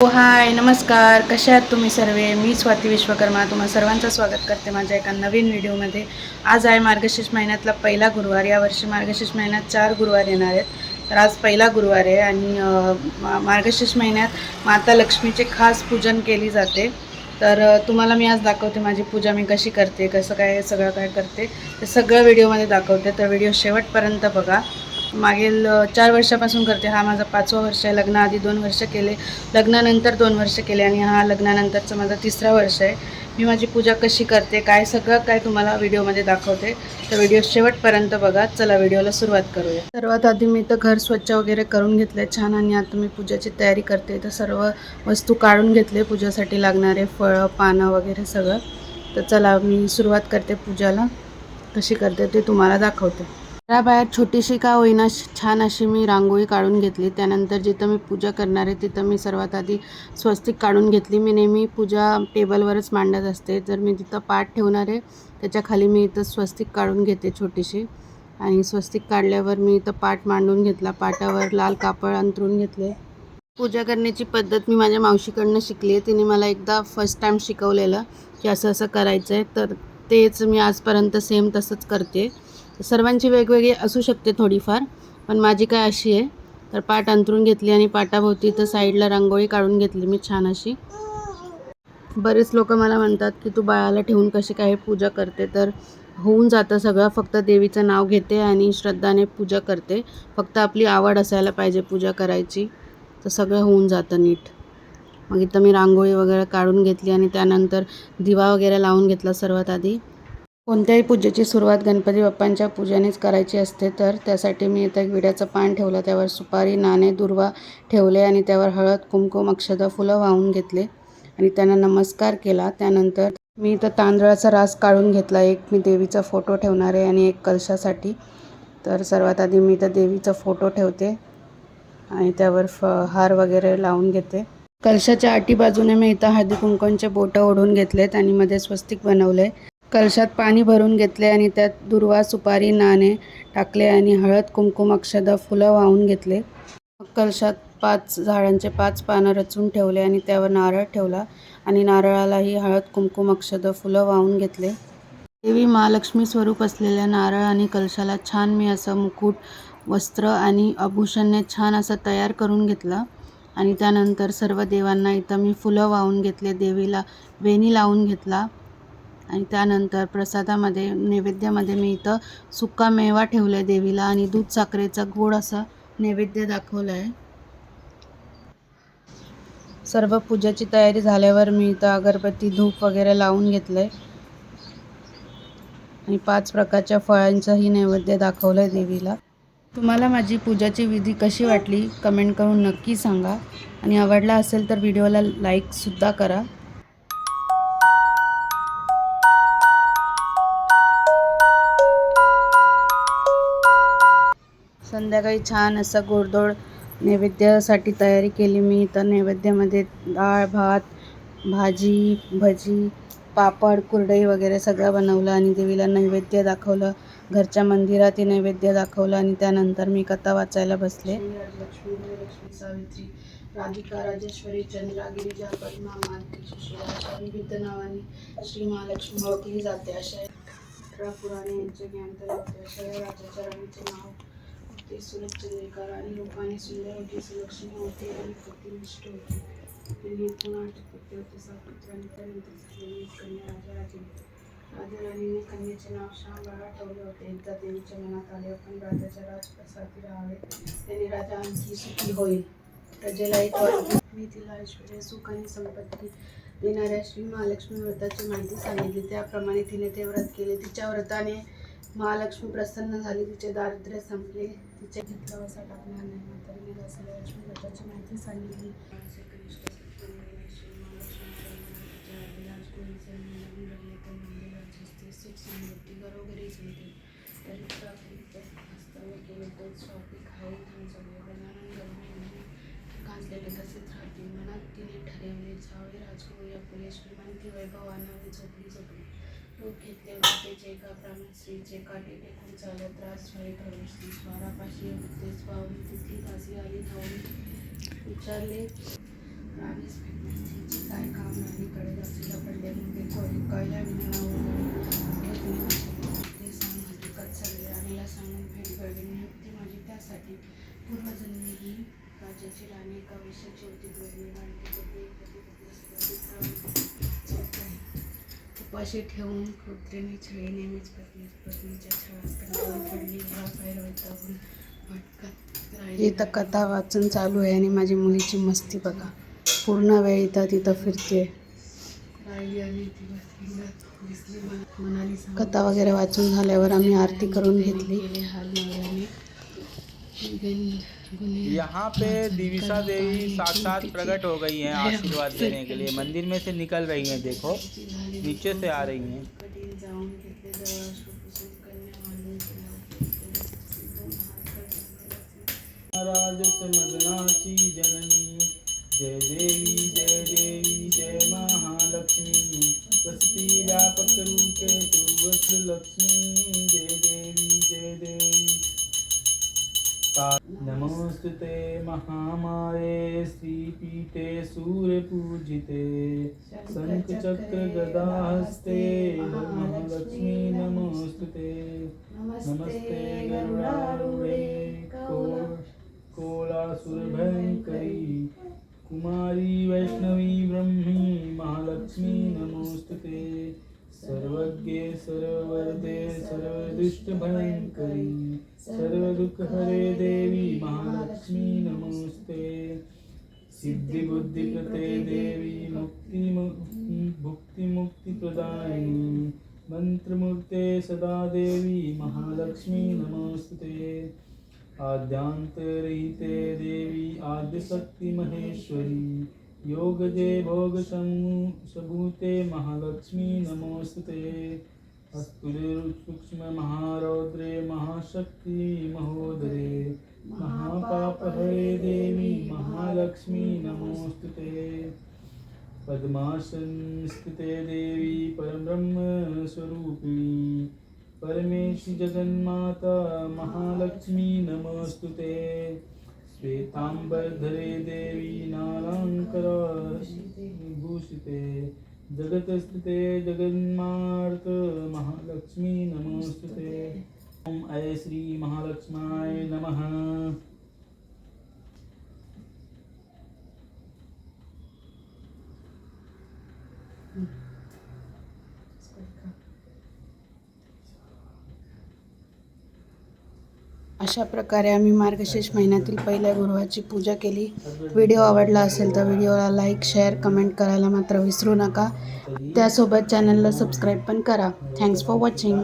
हाय नमस्कार. कशा आहात तुम्ही सर्व? मी स्वाती विश्वकर्मा. तुम्हा सर्वांचं स्वागत करते माझ्या एका नवीन व्हिडिओमध्ये. आज आहे मार्गशीर्ष महिन्यातला पहिला गुरुवार. यावर्षी मार्गशीर्ष महिन्यात चार गुरुवार येणार आहेत. तर आज पहिला गुरुवार आहे आणि मार्गशीर्ष महिन्यात माता लक्ष्मीचे खास पूजन केली जाते. तर तुम्हाला मी आज दाखवते माझी पूजा मी कशी करते कसं काय सगळं काय करते. ते सगळं व्हिडिओमध्ये दाखवते. तर व्हिडिओ शेवटपर्यंत बघा. मागील चार वर्षापासून करते. हा माझा पाचवा वर्ष आहे. लग्नाआधी दोन वर्ष केले. लग्नानंतर दोन वर्ष केले आणि हा लग्नानंतरचा माझा तिसरा वर्ष आहे. मी माझी पूजा कशी करते काय सगळं काय तुम्हाला व्हिडिओमध्ये दाखवते तर व्हिडिओ शेवटपर्यंत बघा. चला व्हिडिओला सुरुवात करूया. सर्वात आधी मी तर घर स्वच्छ वगैरे करून घेतलं छान आणि आता मी पूजाची तयारी करते. तर सर्व वस्तू काढून घेतले पूजासाठी लागणारे फळं पानं वगैरे सगळं. तर चला मी सुरुवात करते पूजाला. कशी करते ते तुम्हाला दाखवते. घराबाहेर छोटीशी का होईना छान अशी मी रांगोळी काढून घेतली. त्यानंतर जिथं मी पूजा करणार आहे तिथं मी सर्वात आधी स्वस्तिक काढून घेतली. मी नेहमी पूजा टेबलवरच मांडत असते. जर मी तिथं पाठ ठेवणार आहे. त्याच्याखाली मी इथं स्वस्तिक काढून घेते छोटीशी. आणि स्वस्तिक काढल्यावर मी इथं पाठ मांडून घेतला. पाटावर लाल कापड अंतरून घेतले. पूजा करण्याची पद्धत मी माझ्या मावशीकडनं शिकली आहे. तिने मला एकदा फर्स्ट टाईम शिकवलेलं की असं असं करायचं आहे तर तेच मी आजपर्यंत सेम तसंच करते. सर्वांची वेगवेगळी असू शकते थोडीफार पण माझी काय अशी आहे तर पाट अंतरून घेतली आणि पाटाभोवती तर साईडला रांगोळी काढून घेतली मी छान अशी. बरेच लोक मला म्हणतात की तू बाळाला ठेवून कशी काय पूजा करते तर होऊन जातं सगळं. फक्त देवीचं नाव घेते आणि श्रद्धाने पूजा करते. फक्त आपली आवड असायला पाहिजे पूजा करायची तर सगळं होऊन जातं नीट. मग इथं मी रांगोळी वगैरे काढून घेतली आणि त्यानंतर दिवा वगैरे लावून घेतला सर्वात आधी. कोणत्याही पूजेची सुरुवात गणपती बाप्पांच्या पूजेनेच करायची असते तर त्यासाठी मी इथं एक विड्याचं पान ठेवलं. त्यावर सुपारी नाणे दुर्वा ठेवले आणि त्यावर हळद कुंकुम अक्षदा फुलं वाहून घेतले आणि त्यांना नमस्कार केला. त्यानंतर मी इथं तांदळाचा रास काढून घेतला. एक मी देवीचा फोटो ठेवणार आहे आणि एक कलशासाठी. तर सर्वात आधी मी इथं देवीचा फोटो ठेवते आणि त्यावर फ हार वगैरे लावून घेते. कलशाच्या आटी बाजूने मी इथं हळदी कुंकूंचे बोटं ओढून घेतलेत आणि मध्ये स्वस्तिक बनवले कलशात पाणी भरून घेतले आणि त्यात दुर्वा सुपारी नाणे टाकले आणि हळद कुमकुम अक्षदा फुलं वाहून घेतले. मग कलशात पाच झाडांचे पाच पानं रचून ठेवले आणि त्यावर नारळ ठेवला आणि नारळालाही हळद कुमकुम अक्षदा फुलं वाहून घेतले. देवी महालक्ष्मी स्वरूप असलेल्या नारळ आणि कलशाला छान मी असं मुकुट वस्त्र आणि आभूषणने छान असं तयार करून घेतलं आणि त्यानंतर सर्व देवांना इथं मी फुलं वाहून घेतले देवीला वेणी लावून घेतला. आणि त्यानंतर प्रसादामध्ये नैवेद्यामध्ये मी इथं सुका मेवा ठेवला आहे देवीला आणि दूध साखरेचा गोड असा नैवेद्य दाखवला आहे सर्व पूजाची तयारी झाल्यावर मी इथं अगरबत्ती धूप वगैरे लावून घेतलं आहे आणि पाच प्रकारच्या फळांचंही नैवेद्य दाखवलं आहे देवीला. तुम्हाला माझी पूजाची विधी कशी वाटली कमेंट करून नक्की सांगा. आणि आवडला असेल तर व्हिडिओला लाईकसुद्धा करा. संध्याकाळी छान असं गोडधोड नैवेद्यासाठी तयारी केली मी. तर नैवेद्यामध्ये डाळ भात भाजी भजी पापड कुरडई वगैरे सगळं बनवलं आणि देवीला नैवेद्य दाखवलं. घरच्या मंदिरात नैवेद्य दाखवलं आणि त्यानंतर मी कथा वाचायला बसले. लक्ष्मी लक्ष्मी सावित्री राधिका राजेश्वरी चंद्रागिरी ज्या पद्मा मालकी अशा विविध नावाने श्री महालक्ष्मी ओळखली जाते. अशा अठरा पुराणे यांचे ज्ञान तर होते. अशा राजाच्या राणीचे नाव ते सुलभ देकर आणि रूपाने सुंदर होते सुलक्षण होती आणि प्रतिनिष्ठ होते. त्यांनी एकूण आठ पुत्र होते. सहा आणि त्यानंतर झालेली कन्या राजा राजे. राजा राणीने कन्याचे नाव शाहबाळा ठेवले होते. एकदा देवीच्या मनात आले आपण राजाच्या राजप्रसादी राहावे. त्यांनी राजा आणखी सुखी होईल. प्रजेला एक मी तिला ऐश्वर्य सुख आणि संपत्ती देणाऱ्या श्री महालक्ष्मी व्रताची माहिती सांगितली. त्याप्रमाणे तिने ते व्रत केले. तिच्या व्रताने महालक्ष्मी प्रसन्न झाली. तिचे दारिद्र्य संपले. तिच्या घेतला वसा टाकणार नाही म्हातारीने दासाला लक्ष्मी गटाची माहिती सांगितली. घरोघरी तरी चरित्र हस्तवे केले तर स्वापी खाई धन सगळे गजानन गर्भी गाजलेले तसेच राहतील मनात तिने ठरवले जावे राजकुमार या श्रीमंती वैभव आणावी झोपली झोपली दूध घेतले होते. जे का ब्राह्मणश्रीचे काटे टेकून चालत त्रास शाळी प्रवेशली स्वारापाशी होतेच पावली तिथली तासी आली. धावून विचारले राणीस भेटण्याची काय काम राणीकडे दासीला पडले म्हणजे कोणी कळल्या विना ते सांग चालले सगळे राणीला सांगून भेट घडली. नियुक्ती माझी त्यासाठी. पूर्वजन्मी ही राज्याची राणी एका विषयाची होती. दोन्ही राणी उपाशी ठेवून कृत्रिमी छळी नेहमीच पत्नी पत्नीच्या छळात इथं कथा वाचन चालू आहे आणि माझी मुलीची मस्ती बघा. पूर्ण वेळ इथं तिथं फिरते कथा वगैरे वाचून झाल्यावर आम्ही आरती करून घेतली. यहाँ पे दिविसा देवी साक्षात प्रकट हो गई हैं आशीर्वाद देने के लिए. मंदिर में से निकल रही हैं देखो. नीचे से आ रही हैं। मदनाची जननी। जय देवी जय देवी जय महालक्ष्मी। वसती व्यापक रूपे तू वस लक्ष्मी जय देवी जय देवी। नमोस्तुते महामाये श्रीपीठे सूर्यपूजिते। शङ्खचक्रगदाहस्ते महालक्ष्मी नमोस्तुते। नमस्ते गरुडारूढे। कोलासुरभयङ्करी कुमारी वैष्णवी ब्रह्मी। महालक्ष्मी नमोस्तुते। सर्वज्ञे सर्ववरदे सर्वदुष्टभयङ्करी सर्वदुःखहरे देवी महालक्ष्मी नमोस्ते सिद्धिबुद्धिकृते देवी मुक्ति भुक्तिमुक्तिप्रदायिनी मन्त्रमूर्ते सदा देवी महालक्ष्मी नमोस्ते आद्यान्तरहिते देवी योग जे भोग भोगसभूते महालक्ष्मी नमोस्तुते अस्तुले महारौद्रे महाशक्ति महोदरे महापापहरे देवी महालक्ष्मी नमोस्तुते पद्मासन स्थिते देवी परब्रह्म स्वरूपिणी परमेश जगन्माता महालक्ष्मी नमोस्तुते श्वेताम्बरधरे देवी नालाङ्करा भूषिते जगतस्थिते जगन्मार्त महालक्ष्मी नमोस्तुते। ॐ ऐ श्री महालक्ष्माय नमः। अशा प्रकारे आम्ही मार्गशीर्ष महिन्यातील पहिल्या गुरुवारची पूजा केली. व्हिडिओ आवडला असेल तर व्हिडिओला लाईक शेअर कमेंट करायला मात्र विसरू नका. त्यासोबत चॅनलला सबस्क्राईब पण करा. Thanks for watching